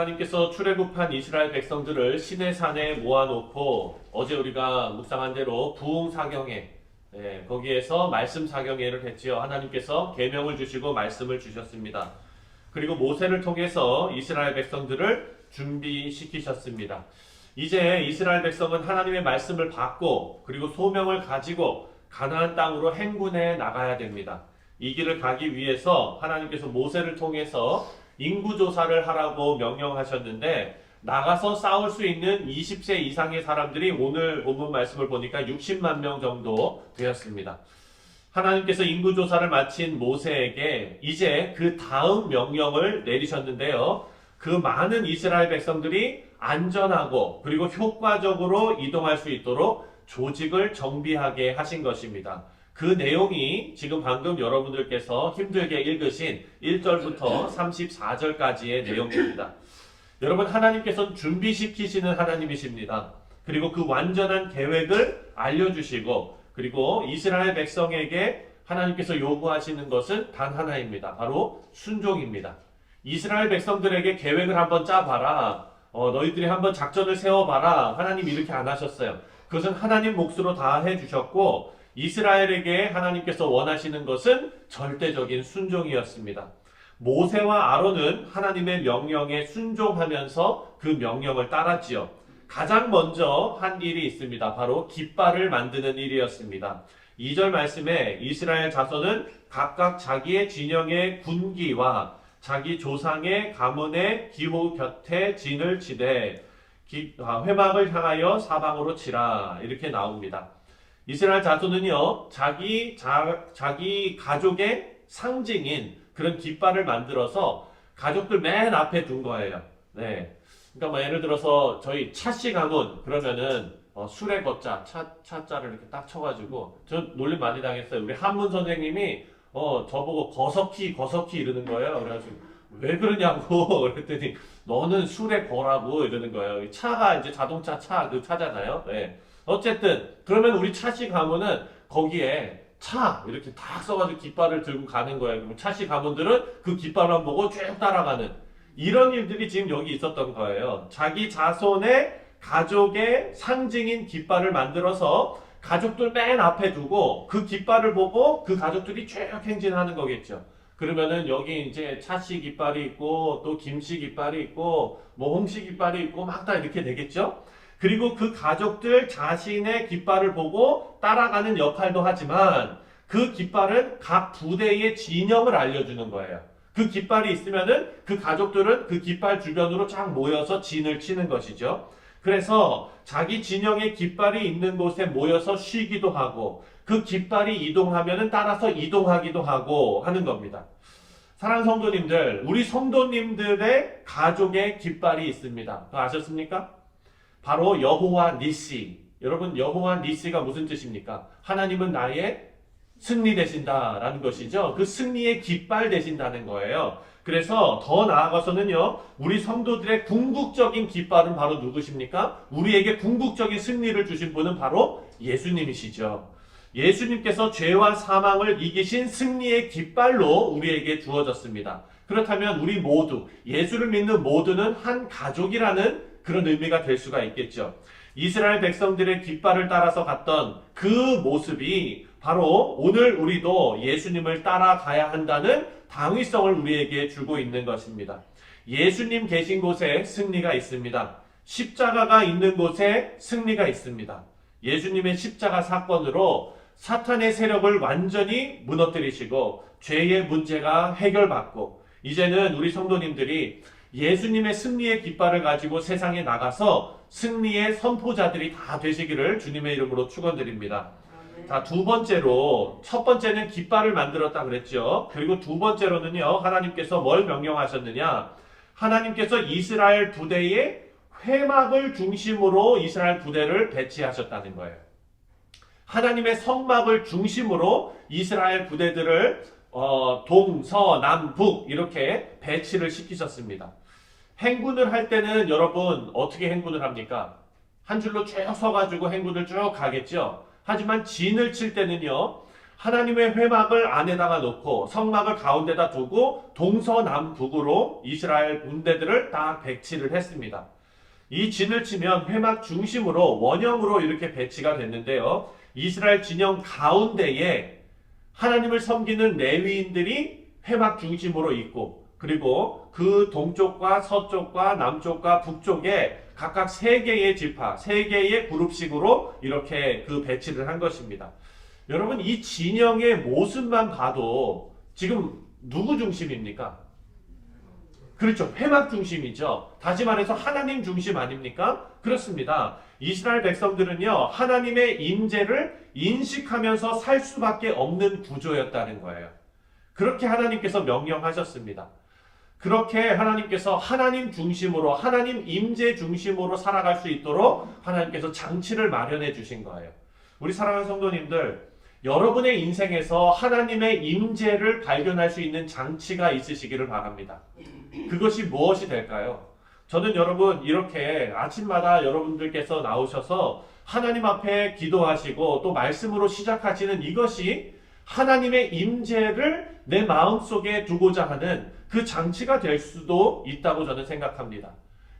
하나님께서 출애굽한 이스라엘 백성들을 시내 산에 모아놓고 어제 우리가 묵상한 대로 부흥 사경회 예, 거기에서 말씀 사경회를 했지요. 하나님께서 계명을 주시고 말씀을 주셨습니다. 그리고 모세를 통해서 이스라엘 백성들을 준비시키셨습니다. 이제 이스라엘 백성은 하나님의 말씀을 받고 그리고 소명을 가지고 가나안 땅으로 행군해 나가야 됩니다. 이 길을 가기 위해서 하나님께서 모세를 통해서 인구 조사를 하라고 명령하셨는데 나가서 싸울 수 있는 20세 이상의 사람들이 오늘 본문 말씀을 보니까 60만 명 정도 되었습니다. 하나님께서 인구 조사를 마친 모세에게 이제 그 다음 명령을 내리셨는데요. 그 많은 이스라엘 백성들이 안전하고 그리고 효과적으로 이동할 수 있도록 조직을 정비하게 하신 것입니다. 그 내용이 지금 방금 여러분들께서 힘들게 읽으신 1절부터 34절까지의 내용입니다. 여러분, 하나님께서는 준비시키시는 하나님이십니다. 그리고 그 완전한 계획을 알려주시고, 그리고 이스라엘 백성에게 하나님께서 요구하시는 것은 단 하나입니다. 바로 순종입니다. 이스라엘 백성들에게 계획을 한번 짜봐라. 어, 너희들이 한번 작전을 세워봐라. 하나님 이렇게 안 하셨어요. 그것은 하나님 몫으로 다 해주셨고, 이스라엘에게 하나님께서 원하시는 것은 절대적인 순종이었습니다. 모세와 아론은 하나님의 명령에 순종하면서 그 명령을 따랐지요. 가장 먼저 한 일이 있습니다. 바로 깃발을 만드는 일이었습니다. 2절 말씀에 이스라엘 자손은 각각 자기의 진영의 군기와 자기 조상의 가문의 기호 곁에 진을 치되 기- 아, 회막을 향하여 사방으로 치라 이렇게 나옵니다. 이스라엘 자손은요 자기 자, 자기 가족의 상징인 그런 깃발을 만들어서 가족들 맨 앞에 둔 거예요. 네. 그러니까 뭐 예를 들어서 저희 차씨 가문 그러면은 어, 술의 거자 차 차자를 이렇게 딱 쳐가지고 저 놀림 많이 당했어요. 우리 한문 선생님이 어 저보고 거석희 거석희 이러는 거예요. 그래가지고 왜 그러냐고 그랬더니 너는 술의 거라고 이러는 거예요. 이 차가 이제 자동차 차 그 차잖아요. 네. 어쨌든 그러면 우리 차씨 가문은 거기에 차 이렇게 딱 써가지고 깃발을 들고 가는 거예요. 그럼 차씨 가문들은 그 깃발만 보고 쭉 따라가는 이런 일들이 지금 여기 있었던 거예요. 자기 자손의 가족의 상징인 깃발을 만들어서 가족들 맨 앞에 두고 그 깃발을 보고 그 가족들이 쭉 행진하는 거겠죠. 그러면은 여기 이제 차씨 깃발이 있고 또 김씨 깃발이 있고 뭐 홍씨 깃발이 있고 막 다 이렇게 되겠죠. 그리고 그 가족들 자신의 깃발을 보고 따라가는 역할도 하지만 그 깃발은 각 부대의 진영을 알려주는 거예요. 그 깃발이 있으면은 그 가족들은 그 깃발 주변으로 쫙 모여서 진을 치는 것이죠. 그래서 자기 진영의 깃발이 있는 곳에 모여서 쉬기도 하고 그 깃발이 이동하면은 따라서 이동하기도 하고 하는 겁니다. 사랑 성도님들, 우리 성도님들의 가족의 깃발이 있습니다. 아셨습니까? 바로 여호와 니시. 여러분 여호와 니시가 무슨 뜻입니까? 하나님은 나의 승리 되신다라는 것이죠. 그 승리의 깃발 되신다는 거예요. 그래서 더 나아가서는요, 우리 성도들의 궁극적인 깃발은 바로 누구십니까? 우리에게 궁극적인 승리를 주신 분은 바로 예수님이시죠. 예수님께서 죄와 사망을 이기신 승리의 깃발로 우리에게 주어졌습니다. 그렇다면 우리 모두, 예수를 믿는 모두는 한 가족이라는 그런 의미가 될 수가 있겠죠. 이스라엘 백성들의 깃발을 따라서 갔던 그 모습이 바로 오늘 우리도 예수님을 따라가야 한다는 당위성을 우리에게 주고 있는 것입니다. 예수님 계신 곳에 승리가 있습니다. 십자가가 있는 곳에 승리가 있습니다. 예수님의 십자가 사건으로 사탄의 세력을 완전히 무너뜨리시고 죄의 문제가 해결받고 이제는 우리 성도님들이 예수님의 승리의 깃발을 가지고 세상에 나가서 승리의 선포자들이 다 되시기를 주님의 이름으로 축원드립니다. 자, 두 번째로 첫 번째는 깃발을 만들었다 그랬죠. 그리고 두 번째로는요. 하나님께서 뭘 명령하셨느냐? 하나님께서 이스라엘 부대에 회막을 중심으로 이스라엘 부대를 배치하셨다는 거예요. 하나님의 성막을 중심으로 이스라엘 부대들을 어, 동, 서, 남, 북 이렇게 배치를 시키셨습니다. 행군을 할 때는 여러분 어떻게 행군을 합니까? 한 줄로 쭉 서가지고 행군을 쭉 가겠죠. 하지만 진을 칠 때는요. 하나님의 회막을 안에다가 놓고 성막을 가운데다 두고 동서남북으로 이스라엘 군대들을 딱 배치를 했습니다. 이 진을 치면 회막 중심으로 원형으로 이렇게 배치가 됐는데요. 이스라엘 진영 가운데에 하나님을 섬기는 레위인들이 회막 중심으로 있고 그리고 그 동쪽과 서쪽과 남쪽과 북쪽에 각각 세 개의 지파, 세 개의 그룹식으로 이렇게 그 배치를 한 것입니다. 여러분 이 진영의 모습만 봐도 지금 누구 중심입니까? 그렇죠. 회막 중심이죠. 다시 말해서 하나님 중심 아닙니까? 그렇습니다. 이스라엘 백성들은요, 하나님의 임재를 인식하면서 살 수밖에 없는 구조였다는 거예요. 그렇게 하나님께서 명령하셨습니다. 그렇게 하나님께서 하나님 중심으로, 하나님 임재 중심으로 살아갈 수 있도록 하나님께서 장치를 마련해 주신 거예요. 우리 사랑하는 성도님들, 여러분의 인생에서 하나님의 임재를 발견할 수 있는 장치가 있으시기를 바랍니다. 그것이 무엇이 될까요? 저는 여러분 이렇게 아침마다 여러분들께서 나오셔서 하나님 앞에 기도하시고 또 말씀으로 시작하시는 이것이 하나님의 임재를 내 마음속에 두고자 하는 그 장치가 될 수도 있다고 저는 생각합니다.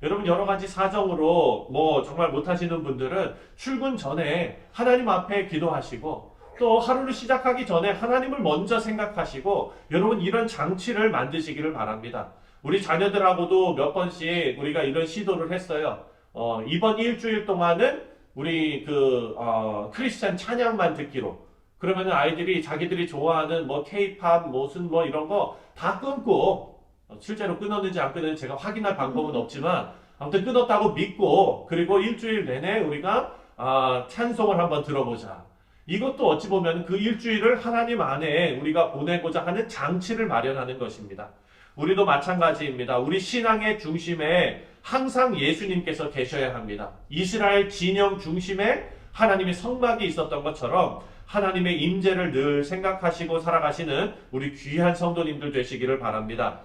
여러분 여러 가지 사정으로 뭐 정말 못하시는 분들은 출근 전에 하나님 앞에 기도하시고 또 하루를 시작하기 전에 하나님을 먼저 생각하시고 여러분 이런 장치를 만드시기를 바랍니다. 우리 자녀들하고도 몇 번씩 우리가 이런 시도를 했어요. 어, 이번 일주일 동안은 우리 그 어, 크리스찬 찬양만 듣기로. 그러면은 아이들이 자기들이 좋아하는 뭐 케이팝 무슨 뭐 이런 거 다 끊고 어, 실제로 끊었는지 안 끊었는지 제가 확인할 방법은 없지만 아무튼 끊었다고 믿고 그리고 일주일 내내 우리가 아, 찬송을 한번 들어보자. 이것도 어찌 보면 그 일주일을 하나님 안에 우리가 보내고자 하는 장치를 마련하는 것입니다. 우리도 마찬가지입니다. 우리 신앙의 중심에 항상 예수님께서 계셔야 합니다. 이스라엘 진영 중심에 하나님의 성막이 있었던 것처럼 하나님의 임재를 늘 생각하시고 살아가시는 우리 귀한 성도님들 되시기를 바랍니다.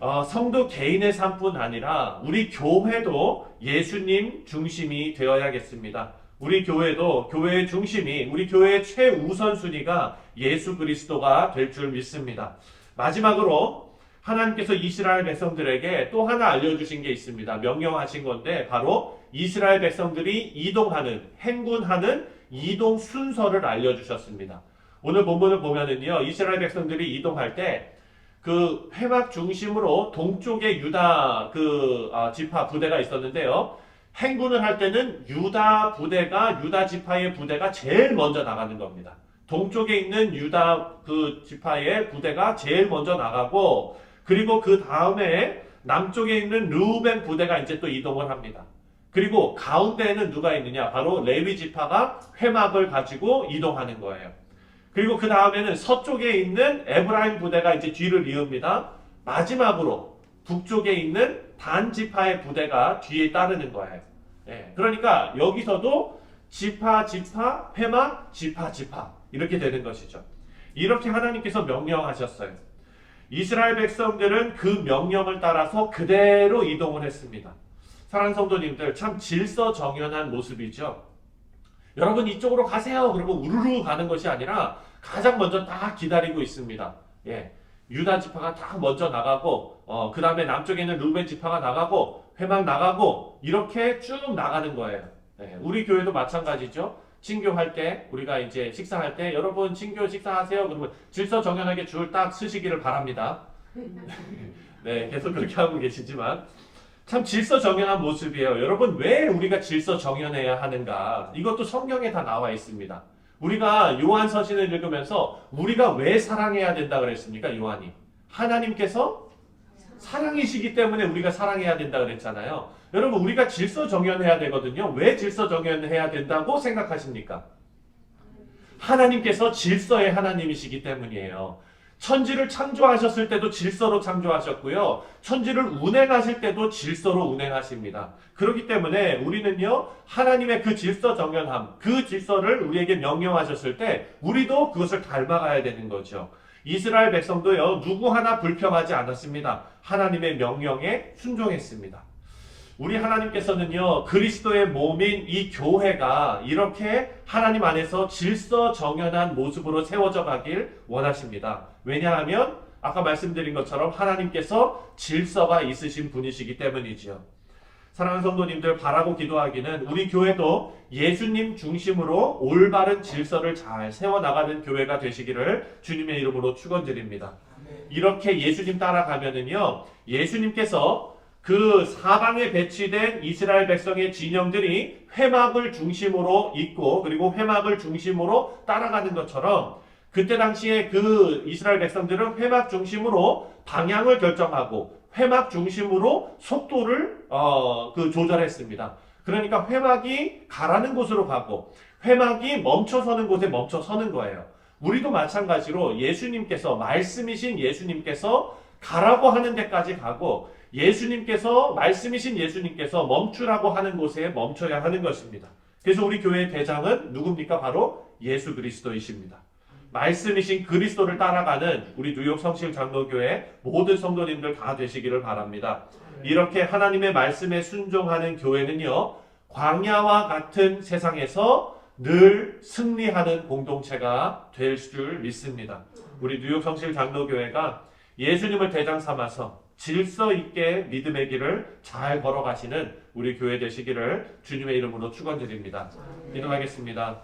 어, 성도 개인의 삶뿐 아니라 우리 교회도 예수님 중심이 되어야겠습니다. 우리 교회도 교회의 중심이 우리 교회의 최우선 순위가 예수 그리스도가 될 줄 믿습니다. 마지막으로 하나님께서 이스라엘 백성들에게 또 하나 알려주신 게 있습니다. 명령하신 건데 바로 이스라엘 백성들이 이동하는 행군하는 이동 순서를 알려주셨습니다. 오늘 본문을 보면은요 이스라엘 백성들이 이동할 때 그 회막 중심으로 동쪽에 유다 그 아, 지파 부대가 있었는데요. 행군을 할 때는 유다 부대가 유다 지파의 부대가 제일 먼저 나가는 겁니다. 동쪽에 있는 유다 그 지파의 부대가 제일 먼저 나가고 그리고 그 다음에 남쪽에 있는 루벤 부대가 이제 또 이동을 합니다. 그리고 가운데에는 누가 있느냐? 바로 레위 지파가 회막을 가지고 이동하는 거예요. 그리고 그 다음에는 서쪽에 있는 에브라임 부대가 이제 뒤를 이읍니다. 마지막으로 북쪽에 있는 단 지파의 부대가 뒤에 따르는 거예요. 예, 그러니까 여기서도 지파 지파 회막 지파 지파 이렇게 되는 것이죠. 이렇게 하나님께서 명령하셨어요. 이스라엘 백성들은 그 명령을 따라서 그대로 이동을 했습니다. 사랑하는 성도님들 참 질서정연한 모습이죠. 여러분 이쪽으로 가세요. 그러면 우르르 가는 것이 아니라 가장 먼저 딱 기다리고 있습니다. 예. 유다 지파가 딱 먼저 나가고 어, 그 다음에 남쪽에 있는 루벤 지파가 나가고 회막 나가고 이렇게 쭉 나가는 거예요. 예. 우리 교회도 마찬가지죠. 친교할 때 우리가 이제 식사할 때 여러분 친교 식사하세요. 그러면 질서 정연하게 줄 딱 쓰시기를 바랍니다. 네, 계속 그렇게 하고 계시지만 참 질서 정연한 모습이에요. 여러분 왜 우리가 질서 정연해야 하는가? 이것도 성경에 다 나와 있습니다. 우리가 요한 서신을 읽으면서 우리가 왜 사랑해야 된다 그랬습니까? 요한이 하나님께서 사랑이시기 때문에 우리가 사랑해야 된다 그랬잖아요. 여러분 우리가 질서 정연해야 되거든요. 왜 질서 정연해야 된다고 생각하십니까? 하나님께서 질서의 하나님이시기 때문이에요. 천지를 창조하셨을 때도 질서로 창조하셨고요. 천지를 운행하실 때도 질서로 운행하십니다. 그렇기 때문에 우리는요, 하나님의 그 질서 정연함, 그 질서를 우리에게 명령하셨을 때, 우리도 그것을 닮아가야 되는 거죠. 이스라엘 백성도요, 누구 하나 불평하지 않았습니다. 하나님의 명령에 순종했습니다. 우리 하나님께서는요, 그리스도의 몸인 이 교회가 이렇게 하나님 안에서 질서 정연한 모습으로 세워져 가길 원하십니다. 왜냐하면 아까 말씀드린 것처럼 하나님께서 질서가 있으신 분이시기 때문이지요. 사랑하는 성도님들 바라고 기도하기는 우리 교회도 예수님 중심으로 올바른 질서를 잘 세워나가는 교회가 되시기를 주님의 이름으로 축원드립니다. 이렇게 예수님 따라가면은요, 예수님께서 그 사방에 배치된 이스라엘 백성의 진영들이 회막을 중심으로 있고 그리고 회막을 중심으로 따라가는 것처럼 그때 당시에 그 이스라엘 백성들은 회막 중심으로 방향을 결정하고 회막 중심으로 속도를 어, 그 조절했습니다. 그러니까 회막이 가라는 곳으로 가고 회막이 멈춰서는 곳에 멈춰서는 거예요. 우리도 마찬가지로 예수님께서 말씀이신 예수님께서 가라고 하는 데까지 가고 예수님께서 말씀이신 예수님께서 멈추라고 하는 곳에 멈춰야 하는 것입니다. 그래서 우리 교회의 대장은 누굽니까? 바로 예수 그리스도이십니다. 말씀이신 그리스도를 따라가는 우리 뉴욕 성실 장로교회 모든 성도님들 다 되시기를 바랍니다. 이렇게 하나님의 말씀에 순종하는 교회는요, 광야와 같은 세상에서 늘 승리하는 공동체가 될 줄 믿습니다. 우리 뉴욕 성실 장로교회가 예수님을 대장 삼아서 질서 있게 믿음의 길을 잘 걸어가시는 우리 교회 되시기를 주님의 이름으로 축원드립니다. 기도하겠습니다.